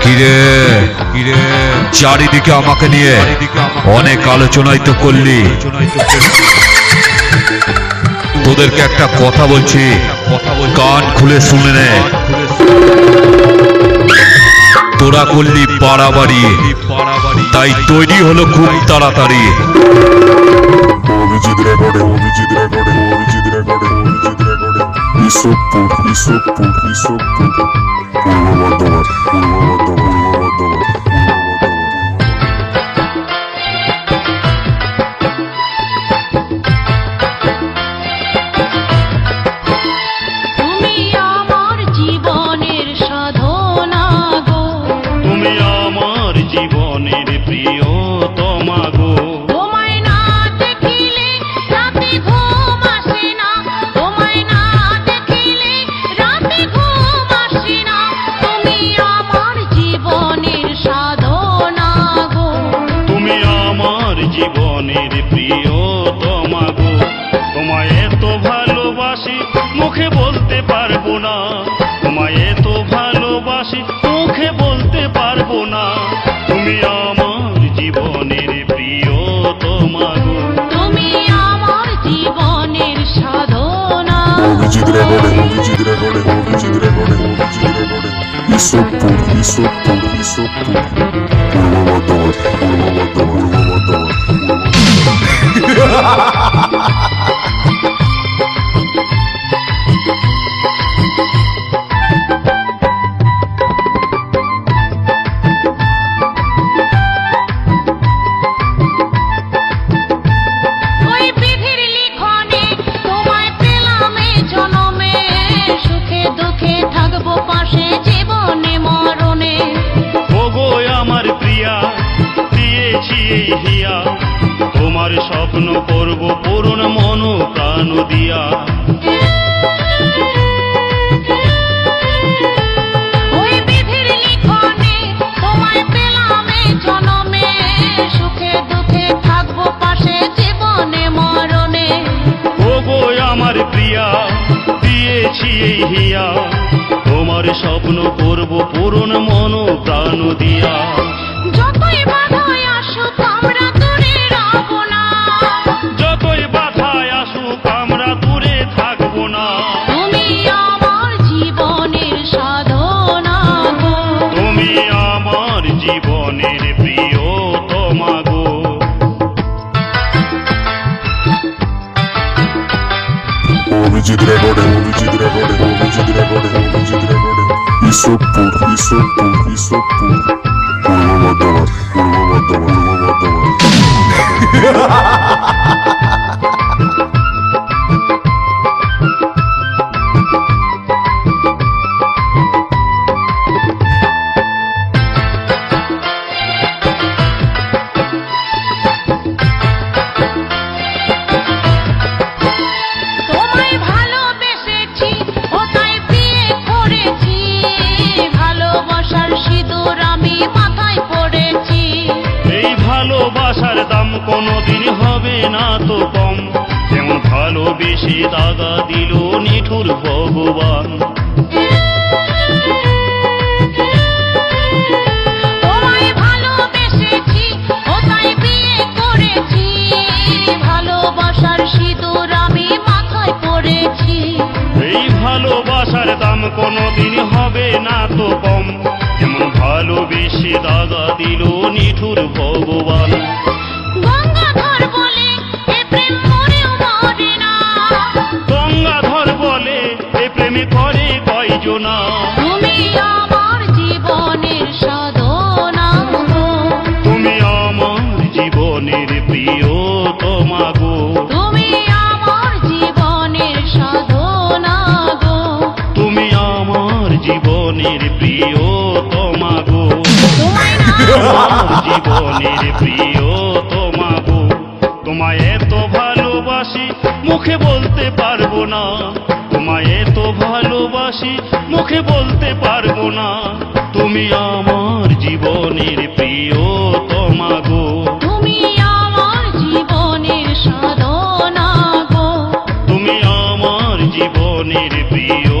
কিরে? কিরে? চারিদিকে আমাকে নিয়ে অনেক আলোচনাই তো করলি। তোদেরকে একটা কথা বলছি। কান খুলে শুনে নে। তোরা করলি বাড়াবাড়ি। তাই তৈরি হলো খুব তাড়াতাড়ি। অভিজিৎ রেকর্ডে অভিজিৎ রেকর্ডে অভিজিৎ রেকর্ডে। ইসবপুর ইসবপুর ইসবপুর পূর্ব বর্ধমান পূর্ব বর্ধমান মুখে বলতে পারব না। তোমায় এত ভালোবাসি মুখে বলতে পারব না। তুমি আমার জীবনের প্রিয় তোমাগো তুমি আমার জীবনের সাধনা। অভিজিৎ রেকর্ডে অভিজিৎ রেকর্ডে অভিজিৎ রেকর্ডে অভিজিৎ রেকর্ডে ইসবপুর ইসবপুর ইসবপুর পূর্ব বর্ধমান পূর্ব বর্ধমান পূর্ব বর্ধমান স্বপ্ন করব পূরণ মন প্রাণ দিয়া। হিয়া। তোমার স্বপ্ন করব পূরণ মন প্রাণ দিয়া। অভিজিৎ রেকর্ডে অভিজিৎ রেকর্ডে অভিজিৎ রেকর্ডে অভিজিৎ রেকর্ডে। ইসবপুর ইসবপুর ইসবপুর। পূর্ব বর্ধমান পূর্ব বর্ধমান পূর্ব বর্ধমান হবে না তো কম। যেমন ভালোবেসে দাগা দিল নিঠুর ভগবান। ভালোবাসার দাম কোনোদিন হবে না তো কম। যেমন ভালোবেসে দাগা দিল নিঠুর জীবনের প্রিয় তোমাগো জীবনের প্রিয় তোমাগো তোমায় এত ভালোবাসি মুখে বলতে পারব না। তোমায় এত ভালোবাসি মুখে বলতে পারব না। তুমি আমার জীবনের প্রিয় তোমাগো জীবনের সাধনা গো। তুমি আমার জীবনের প্রিয়